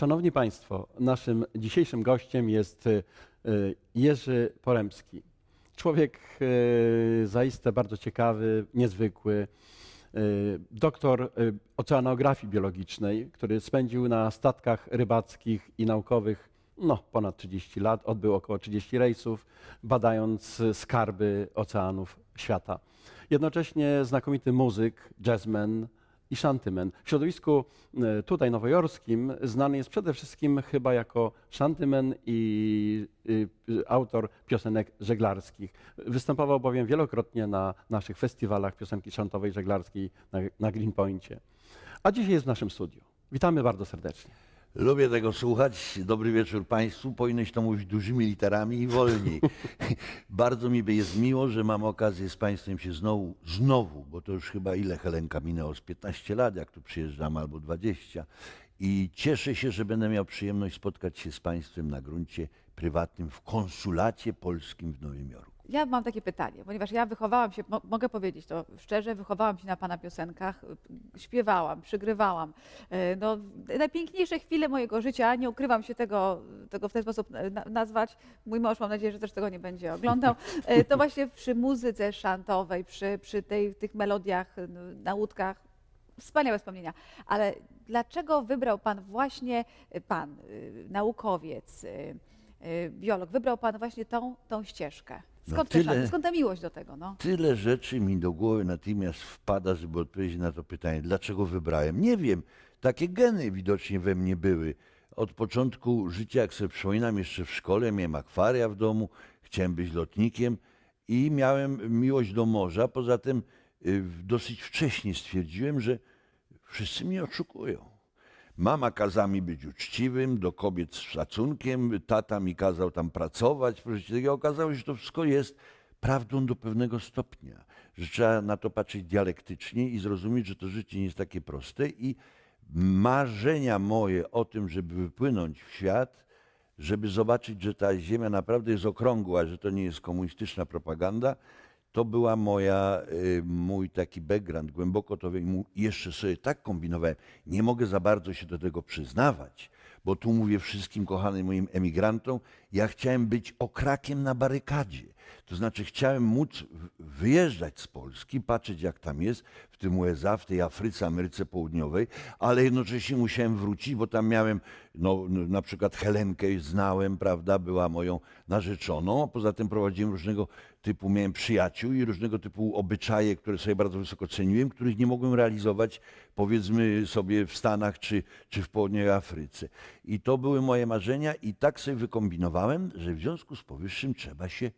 Szanowni Państwo, naszym dzisiejszym gościem jest e, Jerzy Poremski. Człowiek e, zaiste bardzo ciekawy, niezwykły. E, Doktor oceanografii biologicznej, który spędził na statkach rybackich i naukowych no, ponad 30 lat, odbył około 30 rejsów, badając skarby oceanów świata. Jednocześnie znakomity muzyk, jazzman, i shantyman. W środowisku e, tutaj nowojorskim znany jest przede wszystkim chyba jako shantyman i autor piosenek żeglarskich. Występował bowiem wielokrotnie na naszych festiwalach piosenki szantowej żeglarskiej na, na Greenpointie. A dzisiaj jest w naszym studiu. Witamy bardzo serdecznie. Lubię tego słuchać. Dobry wieczór Państwu. Powinieneś to mówić dużymi literami i wolniej. Bardzo mi jest miło, że mam okazję z Państwem się znowu, znowu, bo to już chyba ile Helenka minęło, z 15 lat, jak tu przyjeżdżam, albo 20. I cieszę się, że będę miał przyjemność spotkać się z Państwem na gruncie prywatnym w konsulacie polskim w Nowym Jorku. Ja mam takie pytanie, ponieważ ja wychowałam się, mo mogę powiedzieć to szczerze, wychowałam się na Pana piosenkach, śpiewałam, przygrywałam. Y, No, najpiękniejsze chwile mojego życia, nie ukrywam się tego, tego w ten sposób na nazwać, mój mąż mam nadzieję, że też tego nie będzie oglądał, y, to właśnie przy muzyce szantowej, przy, przy tej, tych melodiach na łódkach, wspaniałe wspomnienia. Ale dlaczego wybrał Pan właśnie, Pan, naukowiec, biolog, wybrał Pan właśnie tą, tą ścieżkę? No Skąd, tyle- szanty, skąd ta miłość do tego? No? Tyle rzeczy mi do głowy natychmiast wpada, żeby odpowiedzieć na to pytanie, dlaczego wybrałem. Nie wiem, takie geny widocznie we mnie były. Od początku życia, jak sobie przypominam, jeszcze w szkole miałem akwaria w domu, chciałem być lotnikiem i miałem miłość do morza. Poza tym y, dosyć wcześnie stwierdziłem, że wszyscy mnie oszukują. Mama kazała mi być uczciwym, do kobiet z szacunkiem, tata mi kazał tam pracować. Proszę takiego. okazało się, że to wszystko jest prawdą do pewnego stopnia, że trzeba na to patrzeć dialektycznie i zrozumieć, że to życie nie jest takie proste i marzenia moje o tym, żeby wypłynąć w świat, żeby zobaczyć, że ta ziemia naprawdę jest okrągła, że to nie jest komunistyczna propaganda, to była moja, y, mój taki background, głęboko to wiem, jeszcze sobie tak kombinowałem. Nie mogę za bardzo się do tego przyznawać, bo tu mówię wszystkim kochanym moim emigrantom, ja chciałem być okrakiem na barykadzie. To znaczy chciałem móc wyjeżdżać z Polski, patrzeć jak tam jest, w tym USA, w tej Afryce, Ameryce Południowej, ale jednocześnie musiałem wrócić, bo tam miałem no, n- na przykład Helenkę znałem, prawda, była moją narzeczoną, a poza tym prowadziłem różnego typu, miałem przyjaciół i różnego typu obyczaje, które sobie bardzo wysoko ceniłem, których nie mogłem realizować powiedzmy sobie w Stanach czy, czy w południowej Afryce. I to były moje marzenia i tak sobie wykombinowałem, że w związku z powyższym trzeba się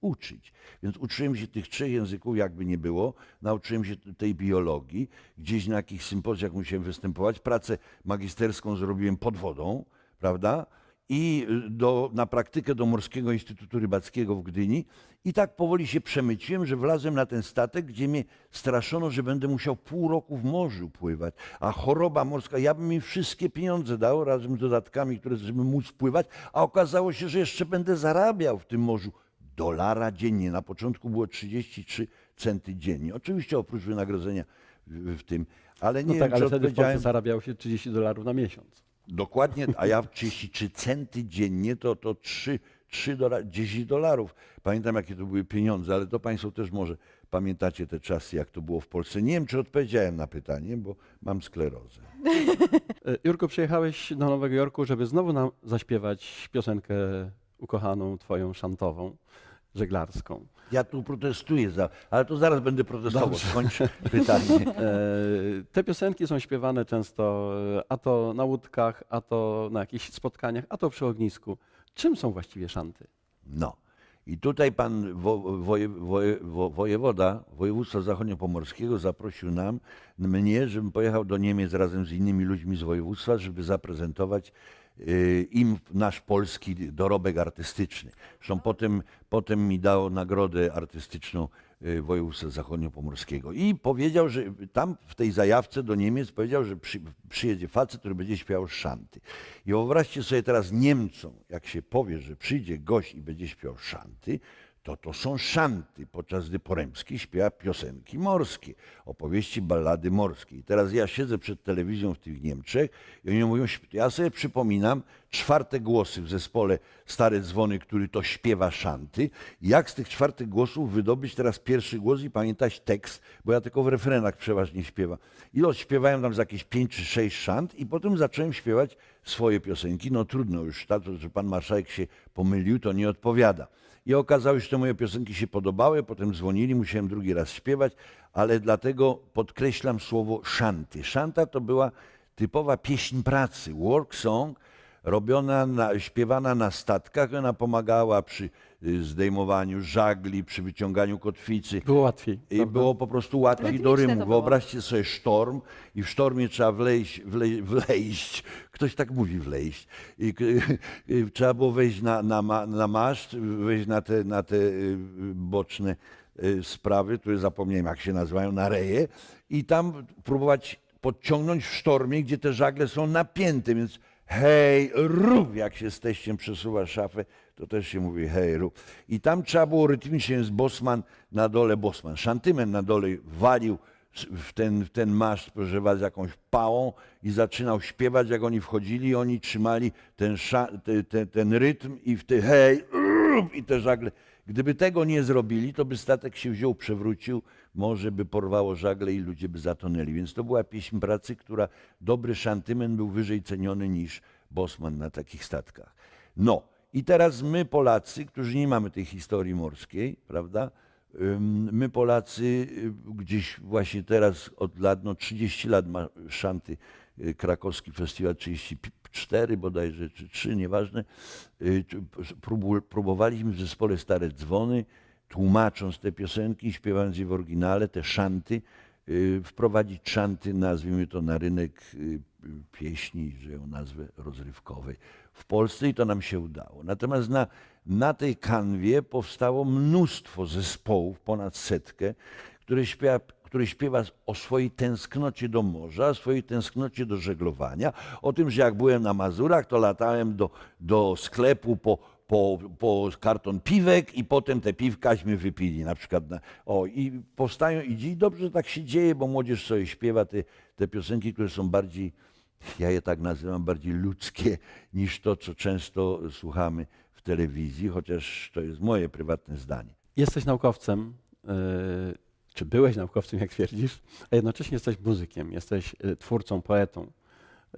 uczyć. Więc uczyłem się tych trzech języków, jakby nie było. Nauczyłem się tej biologii. Gdzieś na jakichś sympozjach musiałem występować. Pracę magisterską zrobiłem pod wodą, prawda? I do, na praktykę do Morskiego Instytutu Rybackiego w Gdyni. I tak powoli się przemyciłem, że wlazłem na ten statek, gdzie mnie straszono, że będę musiał pół roku w morzu pływać. A choroba morska, ja bym mi wszystkie pieniądze dał razem z dodatkami, które, żeby móc pływać, a okazało się, że jeszcze będę zarabiał w tym morzu dolara dziennie. Na początku było 33 centy dziennie. Oczywiście oprócz wynagrodzenia w, tym, ale nie No wiem, tak, ale czy wtedy w Polsce odpowiedziałem zarabiał się 30 dolarów na miesiąc. Dokładnie, a ja 33 centy dziennie to, to 3, 3 dola, 10 dolarów. Pamiętam, jakie to były pieniądze, ale to Państwo też może pamiętacie te czasy, jak to było w Polsce. Nie wiem, czy odpowiedziałem na pytanie, bo mam sklerozę. E, Jurko, przyjechałeś do Nowego Jorku, żeby znowu nam zaśpiewać piosenkę ukochaną twoją szantową, żeglarską. Ja tu protestuję, za, ale to zaraz będę protestował. Dobrze. Skończ pytanie. E, Te piosenki są śpiewane często e, a to na łódkach, a to na jakichś spotkaniach, a to przy ognisku. Czym są właściwie szanty? No. I tutaj pan wo, woje, woje, wo, wojewoda województwa zachodniopomorskiego zaprosił nam, mnie, żebym pojechał do Niemiec razem z innymi ludźmi z województwa, żeby zaprezentować im nasz polski dorobek artystyczny. Zresztą potem, potem mi dał nagrodę artystyczną y, województwa zachodniopomorskiego. I powiedział, że tam w tej zajawce do Niemiec powiedział, że przy, przyjedzie facet, który będzie śpiewał szanty. I wyobraźcie sobie teraz Niemcom, jak się powie, że przyjdzie gość i będzie śpiewał szanty, to to są szanty, podczas gdy Poremski śpiewa piosenki morskie, opowieści, ballady morskie. I teraz ja siedzę przed telewizją w tych Niemczech i oni mówią, ja sobie przypominam czwarte głosy w zespole Stare Dzwony, który to śpiewa szanty. Jak z tych czwartych głosów wydobyć teraz pierwszy głos i pamiętać tekst, bo ja tylko w refrenach przeważnie śpiewam. I odśpiewałem tam z jakieś pięć czy sześć szant i potem zacząłem śpiewać swoje piosenki. No trudno już, to, że pan marszałek się pomylił, to nie odpowiada. I okazało się, że te moje piosenki się podobały, potem dzwonili, musiałem drugi raz śpiewać, ale dlatego podkreślam słowo szanty. Szanta to była typowa pieśń pracy, work song, robiona, na, śpiewana na statkach. Ona pomagała przy y, zdejmowaniu żagli, przy wyciąganiu kotwicy. Było łatwiej. I prawda? było po prostu łatwiej Rytmiczne do to rymu. było. Wyobraźcie sobie sztorm i w sztormie trzeba wlejść, wlej, wlejść. ktoś tak mówi wlejść. I, k- i trzeba było wejść na, na, ma, na maszt, wejść na te, na te y, boczne y, sprawy, które zapomniałem jak się nazywają, na reje i tam próbować podciągnąć w sztormie, gdzie te żagle są napięte, więc hej, rób, jak się z teściem przesuwa szafę, to też się mówi hej, rób. I tam trzeba było rytmicznie z bosman na dole, bosman, szantymen na dole walił w ten, w ten maszt, proszę was, jakąś pałą i zaczynał śpiewać, jak oni wchodzili, oni trzymali ten, ten rytm i w ty hej, rób, i te żagle. Gdyby tego nie zrobili, to by statek się wziął, przewrócił, może by porwało żagle i ludzie by zatonęli. Więc to była pieśń pracy, która dobry szantymen był wyżej ceniony niż bosman na takich statkach. No i teraz my Polacy, którzy nie mamy tej historii morskiej, prawda? My Polacy y, gdzieś właśnie teraz od lat, no 30 lat ma szanty y, krakowski festiwal 34 bodajże, czy 3, nieważne. y, Próbowaliśmy w zespole Stare Dzwony, tłumacząc te piosenki, śpiewając je w oryginale, te szanty, y, wprowadzić szanty, nazwijmy to na rynek y, pieśni, że ją nazwę rozrywkowej w Polsce i to nam się udało. Natomiast na, na tej kanwie powstało mnóstwo zespołów, ponad setkę, które śpiewa, które śpiewa o swojej tęsknocie do morza, swojej tęsknocie do żeglowania, o tym, że jak byłem na Mazurach, to latałem do, do sklepu po, po, po karton piwek i potem te piwkaśmy wypili na przykład. Na, o, I powstają i dziś dobrze że tak się dzieje, bo młodzież sobie śpiewa te, te piosenki, które są bardziej, ja je tak nazywam, bardziej ludzkie niż to, co często słuchamy w telewizji, chociaż to jest moje prywatne zdanie. Jesteś naukowcem, y, czy byłeś naukowcem, jak twierdzisz, a jednocześnie jesteś muzykiem, jesteś y, twórcą, poetą.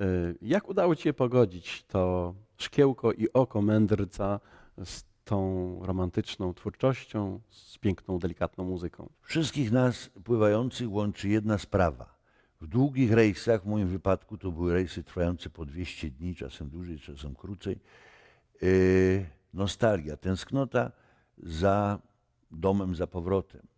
Y, Jak udało ci się pogodzić to szkiełko i oko mędrca z tą romantyczną twórczością, z piękną, delikatną muzyką? Wszystkich nas pływających łączy jedna sprawa. W długich rejsach, w moim wypadku to były rejsy trwające po 200 dni, czasem dłużej, czasem krócej, yy, nostalgia, tęsknota za domem, za powrotem.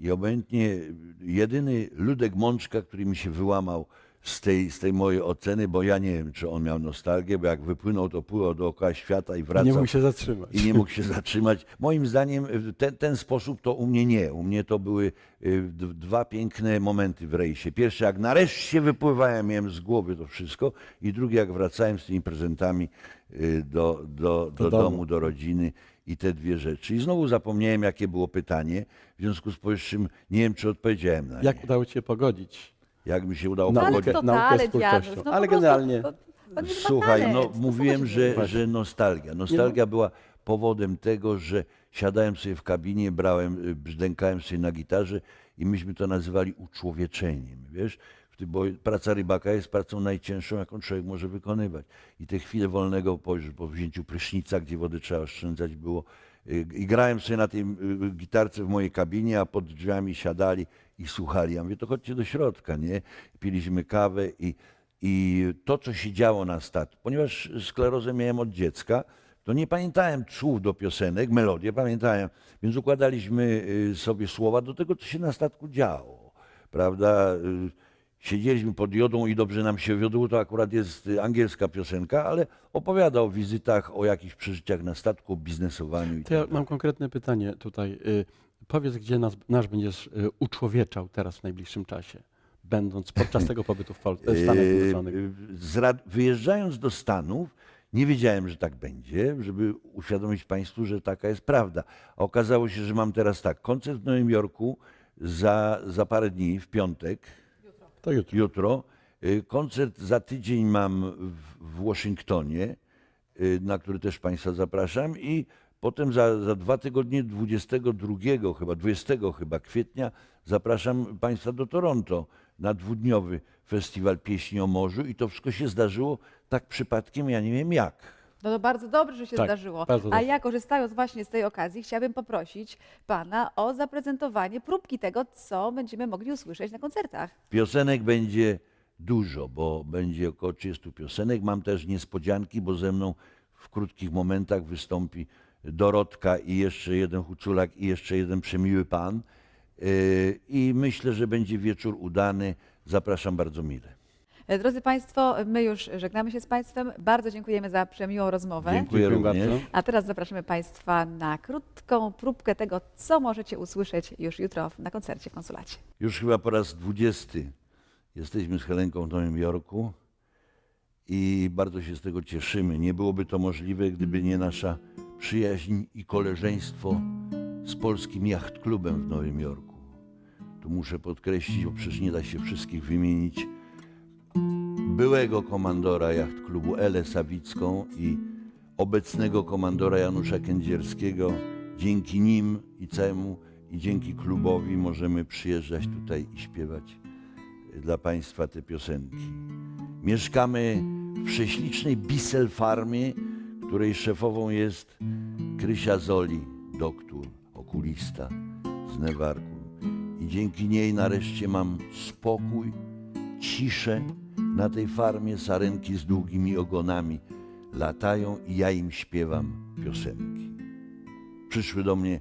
I obojętnie jedyny Ludek Mączka, który mi się wyłamał z tej, z tej mojej oceny, bo ja nie wiem, czy on miał nostalgię, bo jak wypłynął, to pływał dookoła świata i wracał Nie mógł się zatrzymać. i nie mógł się zatrzymać. Moim zdaniem w ten, ten sposób to u mnie nie. U mnie to były d- dwa piękne momenty w rejsie. Pierwszy, jak nareszcie wypływałem, miałem z głowy to wszystko i drugi, jak wracałem z tymi prezentami y, do, do, do, Do domu. do rodziny i te dwie rzeczy. I znowu zapomniałem, jakie było pytanie. W związku z powyższym nie wiem, czy odpowiedziałem na Jak nie. udało ci się pogodzić? Jak mi się udało Ale pogodzić. kto naukę z twórczością. No Ale prostu, generalnie- to- Słuchaj, no to mówiłem, że, że nostalgia. Nostalgia była powodem tego, że siadałem sobie w kabinie, brałem, y, brzdękałem sobie na gitarze i myśmy to nazywali uczłowieczeniem, wiesz? Bo praca rybaka jest pracą najcięższą, jaką człowiek może wykonywać. I te chwile wolnego po, po wzięciu prysznica, gdzie wody trzeba oszczędzać było, y, i grałem sobie na tej y, gitarce w mojej kabinie, a pod drzwiami siadali i słuchali. Ja mówię, to chodźcie do środka, nie? Piliśmy kawę i, i to, co się działo na statku, ponieważ sklerozę miałem od dziecka, to nie pamiętałem słów do piosenek, melodię pamiętałem, więc układaliśmy y, sobie słowa do tego, co się na statku działo, prawda? Siedzieliśmy pod jodą i dobrze nam się wiodło, to akurat jest y, angielska piosenka, ale opowiada o wizytach, o jakichś przeżyciach na statku, o biznesowaniu i To ja tak mam konkretne pytanie tutaj. Y, Powiedz, gdzie nas, nasz będziesz y, uczłowieczał teraz w najbliższym czasie, będąc podczas tego pobytu w Pol- w Stanach Zjednoczonych. wyjeżdżając do Stanów, Nie wiedziałem, że tak będzie, żeby uświadomić Państwu, że taka jest prawda. A okazało się, że mam teraz tak, koncert w Nowym Jorku za, za parę dni, w piątek, To jutro. jutro. Y, Koncert za tydzień mam w, Waszyngtonie, y, na który też Państwa zapraszam i potem za, za dwa tygodnie, 22 chyba, 20 chyba kwietnia zapraszam Państwa do Toronto na dwudniowy festiwal pieśni o morzu i to wszystko się zdarzyło tak przypadkiem, ja nie wiem jak. No to bardzo dobrze, że się Tak, zdarzyło. bardzo A dobrze. ja korzystając właśnie z tej okazji, chciałabym poprosić pana o zaprezentowanie próbki tego, co będziemy mogli usłyszeć na koncertach. Piosenek będzie dużo, bo będzie około 30 piosenek. Mam też niespodzianki, bo ze mną w krótkich momentach wystąpi Dorotka i jeszcze jeden Huculak i jeszcze jeden przemiły pan. Yy, I myślę, że będzie wieczór udany. Zapraszam bardzo mile. E, Drodzy Państwo, my już żegnamy się z Państwem. Bardzo dziękujemy za przemiłą rozmowę. Dziękuję Dziękuję również. bardzo. A teraz zapraszamy Państwa na krótką próbkę tego, co możecie usłyszeć już jutro na koncercie w konsulacie. Już chyba po raz dwudziesty jesteśmy z Helenką w Nowym Jorku i bardzo się z tego cieszymy. Nie byłoby to możliwe, gdyby nie nasza przyjaźń i koleżeństwo z Polskim Yacht Klubem w Nowym Jorku. Tu muszę podkreślić, bo przecież nie da się wszystkich wymienić, byłego komandora Yacht Klubu Elę Sawicką i obecnego komandora Janusza Kędzierskiego. Dzięki nim i całemu i dzięki klubowi możemy przyjeżdżać tutaj i śpiewać dla Państwa te piosenki. Mieszkamy w prześlicznej Bissell Farmie, której szefową jest Krysia Zoli, doktor, okulista z Newarku. I dzięki niej nareszcie mam spokój, ciszę. Na tej farmie sarenki z długimi ogonami latają i ja im śpiewam piosenki. Przyszły do mnie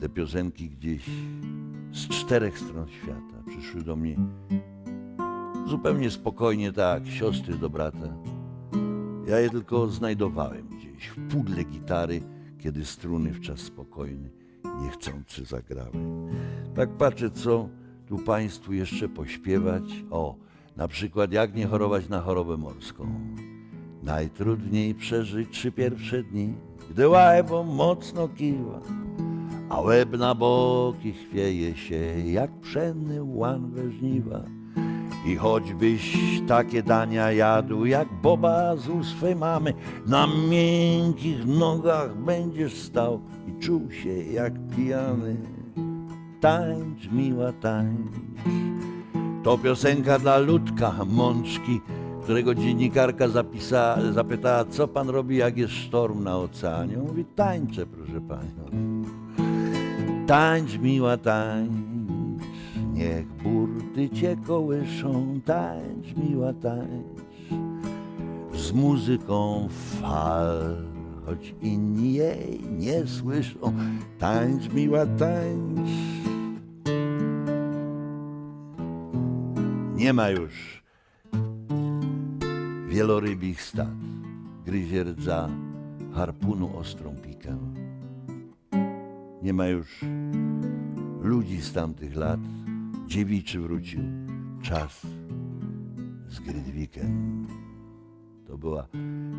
te piosenki gdzieś z czterech stron świata. Przyszły do mnie zupełnie spokojnie, tak, siostry do brata. Ja je tylko znajdowałem gdzieś w pudle gitary, kiedy struny w czas spokojny niechcący zagrały. Tak patrzę, co tu Państwu jeszcze pośpiewać. O, na przykład jak nie chorować na chorobę morską. Najtrudniej przeżyć trzy pierwsze dni, gdy łajbą mocno kiwa, a łeb na boki chwieje się, jak pszenny łan we żniwa. I choćbyś takie dania jadł, jak Boba z swej mamy, na miękkich nogach będziesz stał i czuł się jak pijany. Tańcz, miła, tańcz. To piosenka dla Ludka Mączki, którego dziennikarka zapytała, co pan robi, jak jest sztorm na oceanie. Mówi, tańczę, proszę panią. Tańcz, miła, tańcz, niech burty cię kołyszą. Tańcz, miła, tańcz, z muzyką fal, choć inni jej nie słyszą. Tańcz, miła, tańcz. Nie ma już wielorybich stad, gryzie rdza harpunu ostrą pikę. Nie ma już ludzi z tamtych lat, dziewiczy wrócił czas z Grydwikiem. To była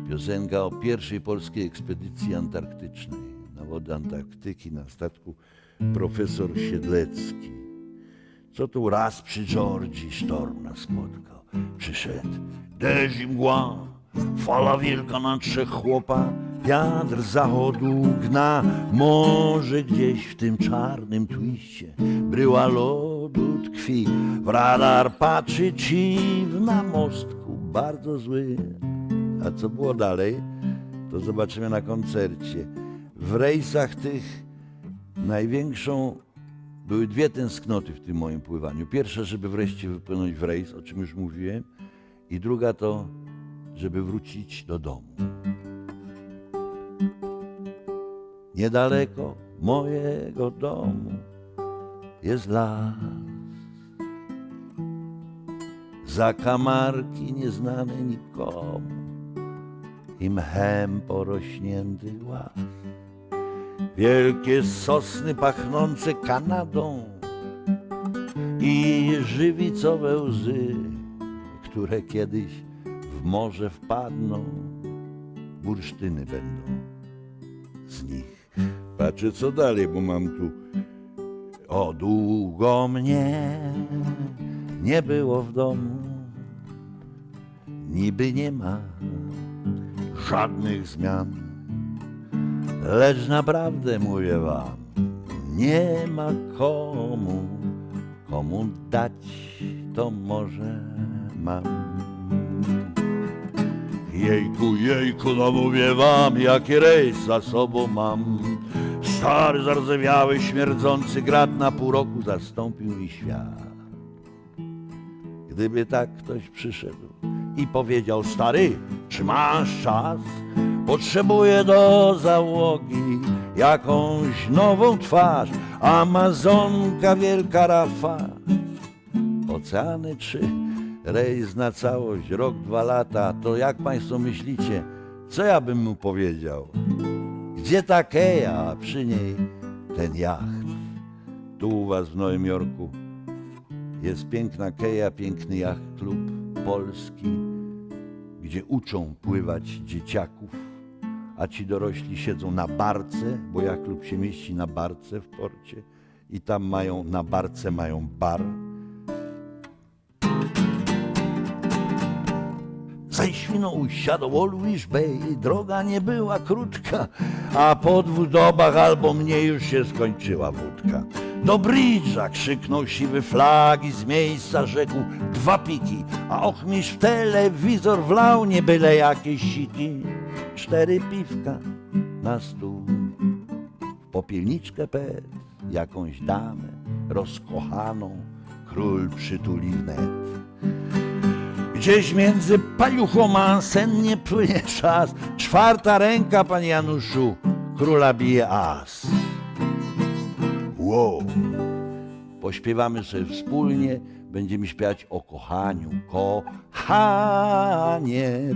piosenka o pierwszej polskiej ekspedycji antarktycznej na wody Antarktyki na statku profesor Siedlecki. Co tu raz przy Georgii sztorm nas spotkał. Przyszedł deszcz mgła, fala wielka na trzech chłopa, wiatr zachodu gna, może gdzieś w tym czarnym twiście bryła lodu tkwi. W radar patrzy dziw na mostku, bardzo zły. A co było dalej, to zobaczymy na koncercie. W rejsach tych największą były dwie tęsknoty w tym moim pływaniu. Pierwsza, żeby wreszcie wypłynąć w rejs, o czym już mówiłem, i druga to, żeby wrócić do domu. Niedaleko mojego domu jest las. Zakamarki nieznane nikomu i mchem porośnięty łaz. Wielkie sosny pachnące Kanadą i żywicowe łzy, które kiedyś w morze wpadną. bursztyny będą z nich. Patrzę co dalej, bo mam tu. O, długo mnie nie było w domu, niby nie ma żadnych zmian. Lecz naprawdę mówię wam, nie ma komu, komu dać to może mam. Jejku, jejku, no mówię wam, jaki rejs za sobą mam. Stary, zardzewiały, śmierdzący grat na pół roku zastąpił mi świat. Gdyby tak ktoś przyszedł i powiedział, stary, czy masz czas? Potrzebuję do załogi jakąś nową twarz, Amazonka, wielka rafa. Oceany czy rejs na całość, rok, dwa lata, to jak państwo myślicie, co ja bym mu powiedział? Gdzie ta keja, a przy niej ten jacht? Tu u was w Nowym Jorku jest piękna keja, piękny jacht klub polski, gdzie uczą pływać dzieciaków, a ci dorośli siedzą na barce, bo jacht klub się mieści na barce w porcie i tam mają, na barce mają bar. Ze Świnoujścia siadł Oluisz Bey, droga nie była krótka, a po dwóch dobach albo mnie już się skończyła wódka. Do bridża krzyknął siwy flag i z miejsca rzekł dwa piki, a ochmistrz w telewizor wlał nie byle jakieś siki. Cztery piwka na stół, w popielniczkę pet, jakąś damę rozkochaną, król przytuli wnet. Gdzieś między paluchą a sennie płynie czas. Czwarta ręka, panie Januszu, króla bije as. Wow. Pośpiewamy sobie wspólnie, będziemy śpiewać o kochaniu. Kochanie,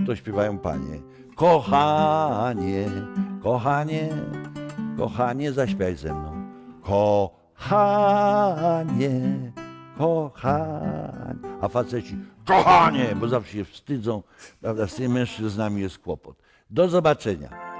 to śpiewają panie. Kochanie, kochanie, kochanie, zaśpiewaj ze mną. Kochanie, kochanie. A faceci, kochanie, bo zawsze się wstydzą, prawda, z tymi mężczyznami jest kłopot. Do zobaczenia.